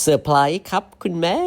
เซอร์ไพรส์ครับคุณแม่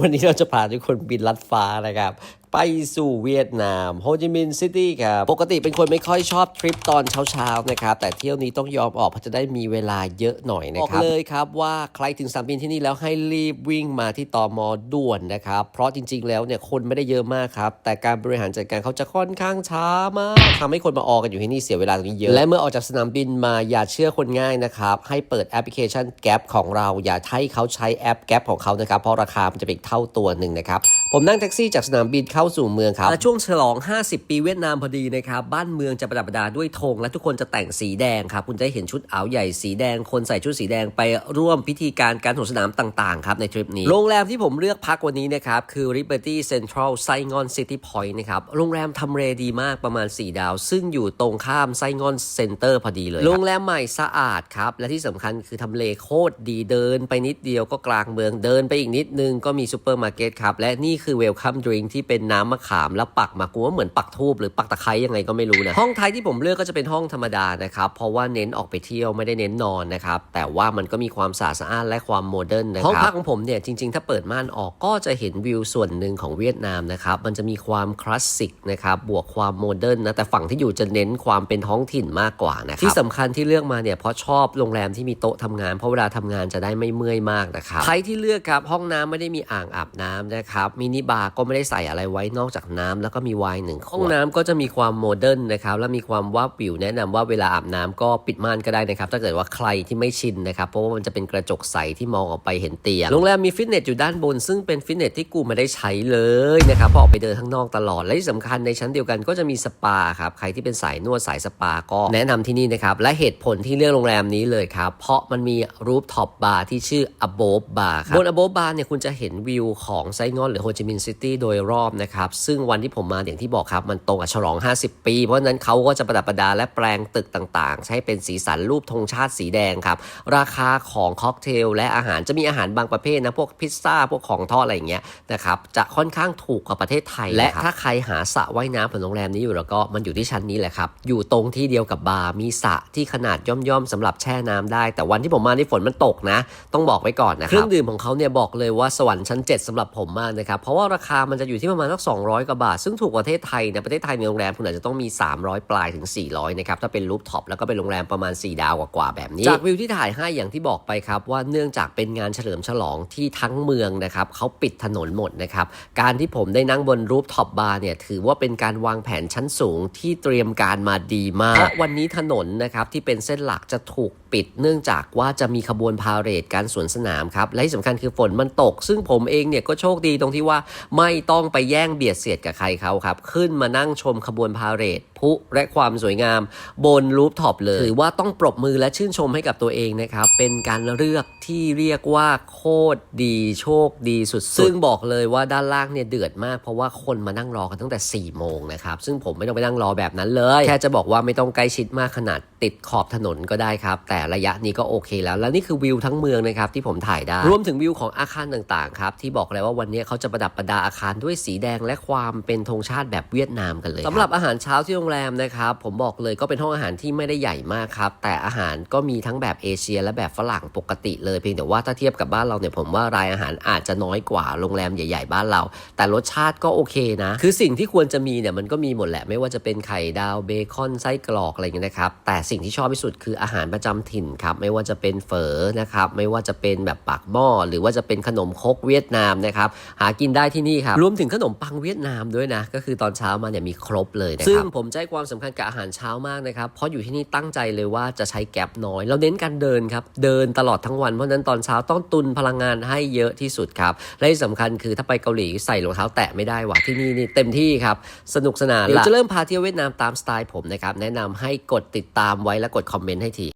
วันนี้เราจะพาทุกคนบินลัดฟ้านะครับไปสู่เวียดนามโฮจิมินห์ซิตี้ครับ ปกติเป็นคนไม่ค่อยชอบทริปตอนเช้าๆนะครับ แต่เที่ยวนี้ต้องยอมออกเพราะจะได้มีเวลาเยอะหน่อยนะครับ บอกเลยครับว่าใครถึงสนามบินที่นี่แล้วให้รีบวิ่งมาที่ตอมอด่วนนะครับ เพราะจริงๆแล้วเนี่ยคนไม่ได้เยอะมากครับ แต่การบริหารจัดการเขาจะค่อนข้างช้ามากทำให้คนมาออกันอยู่ที่นี่เสียเวลาตรงนี้เยอะ และเมื่อออกจากสนามบินมาอย่าเชื่อคนง่ายนะครับให้เปิดแอปพลิเคชัน Gap ของเรา อย่าให้เขาใช้แอป Gap ของเขานะครับเพราะราคามันจะเป็นอีกเท่าตัวหนึ่งนะครับ ผมนั่งแท็กซี่จากสนามบินเข้าสู่เมืองครับ และช่วงฉลอง 50 ปีเวียดนามพอดีนะครับ บ้านเมืองจะประดับประดาด้วยธงและทุกคนจะแต่งสีแดงครับ คุณจะเห็นชุดอาวใหญ่สีแดง คนใส่ชุดสีแดงไปร่วมพิธีการการสวนสนามต่างๆครับในทริปนี้ โรงแรมที่ผมเลือกพักวันนี้นะครับ คือ Liberty Central Saigon City Point นะครับ โรงแรมทำเลดีมากประมาณ 4 ดาว ซึ่งอยู่ตรงข้ามไซงอนเซ็นเตอร์พอดีเลย โรงแรมใหม่สะอาดครับ และที่สำคัญคือทำเลโคตรดีเดินไปนิดเดียวก็กลางเมืองเดินไปอีกนิดนึงก็มีซูเปอร์มาร์เก็ตครับและนี่คือเวลคัมดริงที่เป็นน้ำมะขามแล้วปักมากูว่าเหมือนปักทูบหรือปักตะไคร้ยังไงก็ไม่รู้นะห้องไทยที่ผมเลือกก็จะเป็นห้องธรรมดานะครับเพราะว่าเน้นออกไปเที่ยวไม่ได้เน้นนอนนะครับแต่ว่ามันก็มีความสะอาดสะอ้านและความโมเดิร์นนะครับห้องพักของผมเนี่ยจริงๆ ถ้าเปิดม่านออกก็จะเห็นวิวส่วนหนึ่งของเวียดนามนะครับมันจะมีความคลาสสิกนะครับบวกความโมเดิร์นนะแต่ฝั่งที่อยู่จะเน้นความเป็นท้องถิ่นมากกว่านะครับที่สำคัญที่เลือกมาเนี่ยเพราะชอบโรงแรมที่มีโต๊ะทำงานเพราะเวลาทำงานจะได้ไม่เมื่อยมากนะครับใครที่เลือกครับห้องน้ำไม่ได้มีอ่างอาบน้ำนะครับมินิบาร์ก็ไม่ได้ใส่อะไรไว้นอกจากน้ำแล้วก็มีไวน์หนึ่งขวดห้องน้ำก็จะมีความโมเดิร์นนะครับและมีความว่าวิวแนะนำว่าเวลาอาบน้ำก็ปิดม่านก็ได้นะครับถ้าเกิดว่าใครที่ไม่ชินนะครับเพราะว่ามันจะเป็นกระจกใสที่มองออกไปเห็นเตียงโรงแรมมีฟิตเนสอยู่ด้านบน ซึ่งเป็นฟิตเนสที่กูไม่ได้ใช้เลยนะครับเพราะออกไปเดินข้างนอกตลอดและที่สำคัญในชั้นเดียวกันก็จะมีสปาครับใครที่เป็นสายนวดสายสปาก็แนะนำที่นี่นะครับและเหตุผลที่เลือกโรงแรมนี้เลยครับเพราะมันมีรูฟท็อปบาร์ที่ชื่อ Above Bar ครับบน Above Bar เนี่ยคุณจะเห็นวิวของไซงอนหรือโฮจิมินห์ซิตี้โดยรอบนะครับ ซึ่งวันที่ผมมาอย่างที่บอกครับ มันตรงกับฉลอง 50 ปี เพราะนั้นเขาก็จะประดับประดาและแปลงตึกต่างๆ ใช้เป็นสีสันรูปธงชาติสีแดงครับ ราคาของค็อกเทลและอาหารจะมีอาหารบางประเภทนะ พวกพิซซ่า พวกของทอดอะไรอย่างเงี้ยนะครับ จะค่อนข้างถูกกว่าประเทศไทย และถ้าใครหาสระว่ายน้ำของโรงแรมนี้อยู่แล้วก็มันอยู่ที่ชั้นนี้แหละครับ อยู่ตรงที่เดียวกับบาร์ มีสระที่ขนาดย่อมๆสำหรับแช่น้ำได้ แต่วันที่ผมมาที่ฝนมันตกนะ ต้องบอกไว้ก่อนนะครับ เครื่องดื่มของเขาเนี่ยบอกเลยว่าสวรรค์ชั้น 7สำหรับผมมากนะครับเพราะว่าราคามันจะอยู่ที่ประมาณสัก 200 กว่าบาท ซึ่งถูกกว่าประเทศไทยนะประเทศไทยในโรงแรมคุณอาจจะต้องมี 300 ปลายถึง 400 นะครับ ถ้าเป็นรูปท็อปแล้วก็เป็นโรงแรมประมาณ 4 ดาวกว่าๆแบบนี้ จากวิวที่ถ่ายให้อย่างที่บอกไปครับ ว่าเนื่องจากเป็นงานเฉลิมฉลองที่ทั้งเมืองนะครับเขาปิดถนนหมดนะครับการที่ผมได้นั่งบนรูปท็อปบาร์เนี่ยถือว่าเป็นการวางแผนชั้นสูงที่เตรียมการมาดีมากเพราะวันนี้ถนนนะครับที่เป็นเส้นหลักจะถูก ปิด เนื่องจากว่าจะมีขบวนพาเหรดการสวนสนามครับ และที่สำคัญคือฝนมันตก ซึ่งผมเองเนี่ยก็โชคดีตรงที่ว่าไม่ต้องไปแย่งเบียดเสียดกับใครเขาครับ ขึ้นมานั่งชมขบวนพาเหรดพลุและความสวยงามบนรูปท็อปเลยถือว่าต้องปรบมือและชื่นชมให้กับตัวเองนะครับ เป็นการเลือกที่เรียกว่าโคตรดีโชคดีสุด ซึ่งบอกเลยว่าด้านล่างเนี่ยเดือดมาก เพราะว่าคนมานั่งรอกันตั้งแต่4ี่โมงนะครับซึ่งผมไม่ต้องไปนั่งรอแบบนั้นเลย แค่จะบอกว่าไม่ต้องใกล้ชิดมากขนาดติดขอบถนนก็ได้ครับ แต่ระยะนี้ก็โอเคแล้ว แล้วนี่คือวิวทั้งเมืองนะครับที่ผมถ่ายได้ รวมถึงวิวของอาคารต่างๆครับที่บอกแล้วว่าวันนี้เขาจะประดับประดาอาคารด้วยสีแดงและความเป็นธงชาติแบบเวียดนามกันเลยสำหรับอาหารเช้าที่โรงงแรมนะครับผมบอกเลยก็เป็นห้องอาหารที่ไม่ได้ใหญ่มากครับ แต่อาหารก็มีทั้งแบบเอเชีย และแบบฝรั่งปกติเลยเพียงแต่ว่าถ้าเทียบกับบ้านเราเนี่ยผมว่ารายอาหารอาจจะน้อยกว่าโรงแรมใหญ่ ๆ บ้านเรา แต่รสชาติก็โอเคนะ คือสิ่งที่ควรจะมีเนี่ยมันก็มีหมดแหละไม่ว่าจะเป็นไข่ดาวเบคอนไส้กรอกอะไรเงี้ยนะครับแต่สิ่งที่ชอบที่สุดคืออาหารประจำถิ่นครับไม่ว่าจะเป็นเฝอนะครับไม่ว่าจะเป็นแบบปากหม้อหรือว่าจะเป็นขนมคกเวียดนามนะครับหากินได้ที่นี่ครับรวมถึงขนมปังเวียดนามด้วยนะก็คือตอนเช้ามาเนี่ยมีครบเลยนะครับซึ่งผมใจความสำคัญกับอาหารเช้ามากนะครับ เพราะอยู่ที่นี่ตั้งใจเลยว่าจะใช้แก็บน้อย เราเน้นการเดินครับ เดินตลอดทั้งวัน เพราะฉะนั้นตอนเช้าต้องตุนพลังงานให้เยอะที่สุดครับ และที่สำคัญคือถ้าไปเกาหลีใส่รองเท้าแตะไม่ได้ว่ะที่นี่นี่เต็มที่ครับ สนุกสนานเดี๋ยวจะเริ่มพาเที่ยวเวียดนามตามสไตล์ผมนะครับ แนะนำให้กดติดตามไว้และกดคอมเมนต์ให้ที